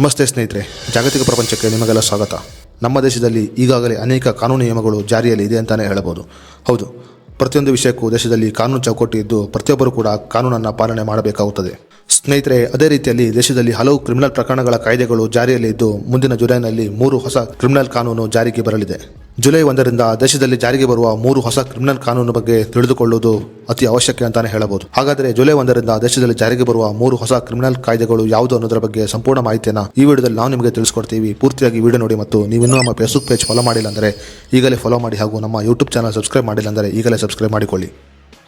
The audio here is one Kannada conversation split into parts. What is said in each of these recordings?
ನಮಸ್ತೆ ಸ್ನೇಹಿತರೆ, ಜಾಗತಿಕ ಪ್ರಪಂಚಕ್ಕೆ ನಿಮಗೆಲ್ಲ ಸ್ವಾಗತ. ನಮ್ಮ ದೇಶದಲ್ಲಿ ಈಗಾಗಲೇ ಅನೇಕ ಕಾನೂನು ನಿಯಮಗಳು ಜಾರಿಯಲ್ಲಿ ಇದೆ ಅಂತಲೇ ಹೇಳಬಹುದು. ಹೌದು, ಪ್ರತಿಯೊಂದು ವಿಷಯಕ್ಕೂ ದೇಶದಲ್ಲಿ ಕಾನೂನು ಚೌಕಟ್ಟು ಇದ್ದು ಪ್ರತಿಯೊಬ್ಬರೂ ಕೂಡ ಕಾನೂನನ್ನು ಪಾಲನೆ ಮಾಡಬೇಕಾಗುತ್ತದೆ. ಸ್ನೇಹಿತರೆ, ಅದೇ ರೀತಿಯಲ್ಲಿ ದೇಶದಲ್ಲಿ ಹಲವು ಕ್ರಿಮಿನಲ್ ಪ್ರಕರಣಗಳ ಕಾಯ್ದೆಗಳು ಜಾರಿಯಲ್ಲಿದ್ದು ಮುಂದಿನ ಜುಲೈನಲ್ಲಿ ಮೂರು ಹೊಸ ಕ್ರಿಮಿನಲ್ ಕಾನೂನು ಜಾರಿಗೆ ಬರಲಿದೆ. ಜುಲೈ ಒಂದರಿಂದ ದೇಶದಲ್ಲಿ ಜಾರಿಗೆ ಬರುವ ಮೂರು ಹೊಸ ಕ್ರಿಮಿನಲ್ ಕಾನೂನು ಬಗ್ಗೆ ತಿಳಿದುಕೊಳ್ಳುವುದು ಅತಿ ಅವಶ್ಯಕ ಅಂತಾನೆ ಹೇಳಬಹುದು. ಹಾಗಾದರೆ ಜುಲೈ ಒಂದರಿಂದ ದೇಶದಲ್ಲಿ ಜಾರಿಗೆ ಬರುವ ಮೂರು ಹೊಸ ಕ್ರಿಮಿನಲ್ ಕಾಯ್ದೆಗಳು ಯಾವುದು ಅನ್ನೋದರ ಬಗ್ಗೆ ಸಂಪೂರ್ಣ ಮಾಹಿತಿಯನ್ನು ಈ ವಿಡಿಯೋದಲ್ಲಿ ನಾವು ನಿಮಗೆ ತಿಳಿಸ್ಕೊಡ್ತೀವಿ. ಪೂರ್ತಿಯಾಗಿ ವಿಡಿಯೋ ನೋಡಿ ಮತ್ತು ನೀವು ಇನ್ನೂ ನಮ್ಮ ಫೇಸ್ಬುಕ್ ಪೇಜ್ ಫಾಲೋ ಮಾಡಿಲ್ಲ ಅಂದರೆ ಈಗಲೇ ಫಾಲೋ ಮಾಡಿ ಹಾಗೂ ನಮ್ಮ ಯೂಟ್ಯೂಬ್ ಚಾನಲ್ ಸಬ್ಸ್ಕ್ರೈಬ್ ಮಾಡಿಲ್ಲ ಅಂದರೆ ಈಗಲೇ ಸಬ್ಸ್ಕ್ರೈಬ್ ಮಾಡಿಕೊಳ್ಳಿ.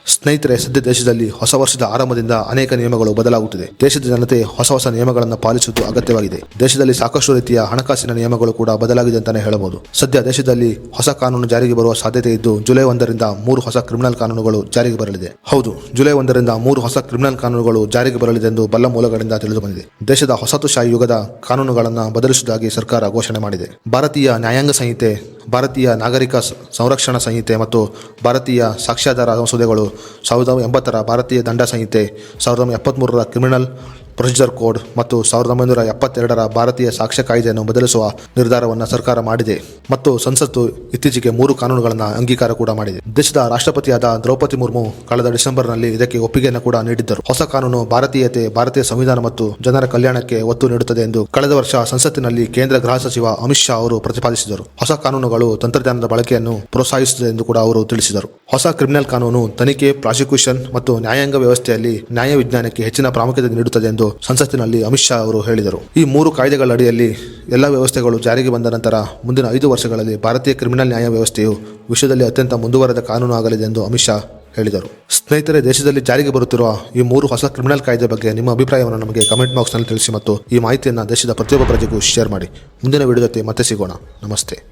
ಸ್ನೇಹಿತರೆ, ಸದ್ಯ ದೇಶದಲ್ಲಿ ಹೊಸ ವರ್ಷದ ಆರಂಭದಿಂದ ಅನೇಕ ನಿಯಮಗಳು ಬದಲಾಗುತ್ತಿದೆ. ದೇಶದ ಜನತೆ ಹೊಸ ಹೊಸ ನಿಯಮಗಳನ್ನು ಪಾಲಿಸುವುದು ಅಗತ್ಯವಾಗಿದೆ. ದೇಶದಲ್ಲಿ ಸಾಕಷ್ಟು ರೀತಿಯ ಹಣಕಾಸಿನ ನಿಯಮಗಳು ಕೂಡ ಬದಲಾಗಿದೆ ಅಂತಾನೆ ಹೇಳಬಹುದು. ಸದ್ಯ ದೇಶದಲ್ಲಿ ಹೊಸ ಕಾನೂನು ಜಾರಿಗೆ ಬರುವ ಸಾಧ್ಯತೆ ಇದ್ದು, ಜುಲೈ ಒಂದರಿಂದ ಮೂರು ಹೊಸ ಕ್ರಿಮಿನಲ್ ಕಾನೂನುಗಳು ಜಾರಿಗೆ ಬರಲಿದೆ. ಹೌದು, ಜುಲೈ ಒಂದರಿಂದ ಮೂರು ಹೊಸ ಕ್ರಿಮಿನಲ್ ಕಾನೂನುಗಳು ಜಾರಿಗೆ ಬರಲಿದೆ ಎಂದು ಬಲ್ಲ ಮೂಲಗಳಿಂದ ತಿಳಿದು ಬಂದಿದೆ ದೇಶದ ಹೊಸತುಶಾಹಿ ಯುಗದ ಕಾನೂನುಗಳನ್ನು ಬದಲಿಸುವುದಾಗಿ ಸರ್ಕಾರ ಘೋಷಣೆ ಮಾಡಿದೆ. ಭಾರತೀಯ ನ್ಯಾಯಾಂಗ ಸಂಹಿತೆ, ಭಾರತೀಯ ನಾಗರಿಕ ಸಂರಕ್ಷಣಾ ಸಂಹಿತೆ ಮತ್ತು ಭಾರತೀಯ ಸಾಕ್ಷ್ಯಾಧಾರ ಮಸೂದೆಗಳು ಸಾವಿರದ ಎಂಬತ್ತರ ಭಾರತೀಯ ದಂಡ ಸಂಹಿತೆ ಸಾವಿರದ ಎಪ್ಪತ್ತ್ಮೂರರ ಕ್ರಿಮಿನಲ್ ಪ್ರೊಸೀಜರ್ ಕೋಡ್ ಮತ್ತು ಸಾವಿರದ ಒಂಬೈನೂರ ಎಪ್ಪತ್ತೆರಡರ ಭಾರತೀಯ ಸಾಕ್ಷ್ಯ ಕಾಯ್ದೆಯನ್ನು ಬದಲಿಸುವ ನಿರ್ಧಾರವನ್ನು ಸರ್ಕಾರ ಮಾಡಿದೆ. ಮತ್ತು ಸಂಸತ್ತು ಇತ್ತೀಚೆಗೆ ಮೂರು ಕಾನೂನುಗಳನ್ನು ಅಂಗೀಕಾರ ಕೂಡ ಮಾಡಿದೆ. ದೇಶದ ರಾಷ್ಟ್ರಪತಿಯಾದ ದ್ರೌಪದಿ ಮುರ್ಮು ಕಳೆದ ಡಿಸೆಂಬರ್ನಲ್ಲಿ ಇದಕ್ಕೆ ಒಪ್ಪಿಗೆಯನ್ನು ಕೂಡ ನೀಡಿದ್ದರು. ಹೊಸ ಕಾನೂನು ಭಾರತೀಯತೆ, ಭಾರತೀಯ ಸಂವಿಧಾನ ಮತ್ತು ಜನರ ಕಲ್ಯಾಣಕ್ಕೆ ಒತ್ತು ನೀಡುತ್ತದೆ ಎಂದು ಕಳೆದ ವರ್ಷ ಸಂಸತ್ತಿನಲ್ಲಿ ಕೇಂದ್ರ ಗೃಹ ಸಚಿವ ಅಮಿತ್ ಶಾ ಅವರು ಪ್ರತಿಪಾದಿಸಿದರು. ಹೊಸ ಕಾನೂನುಗಳು ತಂತ್ರಜ್ಞಾನದ ಬಳಕೆಯನ್ನು ಪ್ರೋತ್ಸಾಹಿಸುತ್ತದೆ ಎಂದು ಕೂಡ ಅವರು ತಿಳಿಸಿದರು. ಹೊಸ ಕ್ರಿಮಿನಲ್ ಕಾನೂನು ತನಿಖೆ, ಪ್ರಾಸಿಕ್ಯೂಷನ್ ಮತ್ತು ನ್ಯಾಯಾಂಗ ವ್ಯವಸ್ಥೆಯಲ್ಲಿ ನ್ಯಾಯ ವಿಜ್ಞಾನಕ್ಕೆ ಹೆಚ್ಚಿನ ಪ್ರಾಮುಖ್ಯತೆ ನೀಡುತ್ತದೆ ಎಂದು ಸಂಸತ್ತಿನಲ್ಲಿ ಅಮಿತ್ ಶಾ ಅವರು ಹೇಳಿದರು. ಈ ಮೂರು ಕಾಯ್ದೆಗಳ ಅಡಿಯಲ್ಲಿ ಎಲ್ಲ ವ್ಯವಸ್ಥೆಗಳು ಜಾರಿಗೆ ಬಂದ ನಂತರ ಮುಂದಿನ ಐದು ವರ್ಷಗಳಲ್ಲಿ ಭಾರತೀಯ ಕ್ರಿಮಿನಲ್ ನ್ಯಾಯ ವ್ಯವಸ್ಥೆಯು ವಿಶ್ವದಲ್ಲಿ ಅತ್ಯಂತ ಮುಂದುವರೆದ ಕಾನೂನು ಆಗಲಿದೆ ಎಂದು ಅಮಿತ್ ಶಾ ಹೇಳಿದರು. ಸ್ನೇಹಿತರೆ, ದೇಶದಲ್ಲಿ ಜಾರಿಗೆ ಬರುತ್ತಿರುವ ಈ ಮೂರು ಹೊಸ ಕ್ರಿಮಿನಲ್ ಕಾಯ್ದೆ ಬಗ್ಗೆ ನಿಮ್ಮ ಅಭಿಪ್ರಾಯವನ್ನು ನಮಗೆ ಕಮೆಂಟ್ ಬಾಕ್ಸ್ನಲ್ಲಿ ತಿಳಿಸಿ ಮತ್ತು ಈ ಮಾಹಿತಿಯನ್ನು ದೇಶದ ಪ್ರತಿಯೊಬ್ಬ ಪ್ರಜೆಗೂ ಶೇರ್ ಮಾಡಿ. ಮುಂದಿನ ವಿಡಿಯೋ ಜೊತೆ ಮತ್ತೆ ಸಿಗೋಣ. ನಮಸ್ತೆ.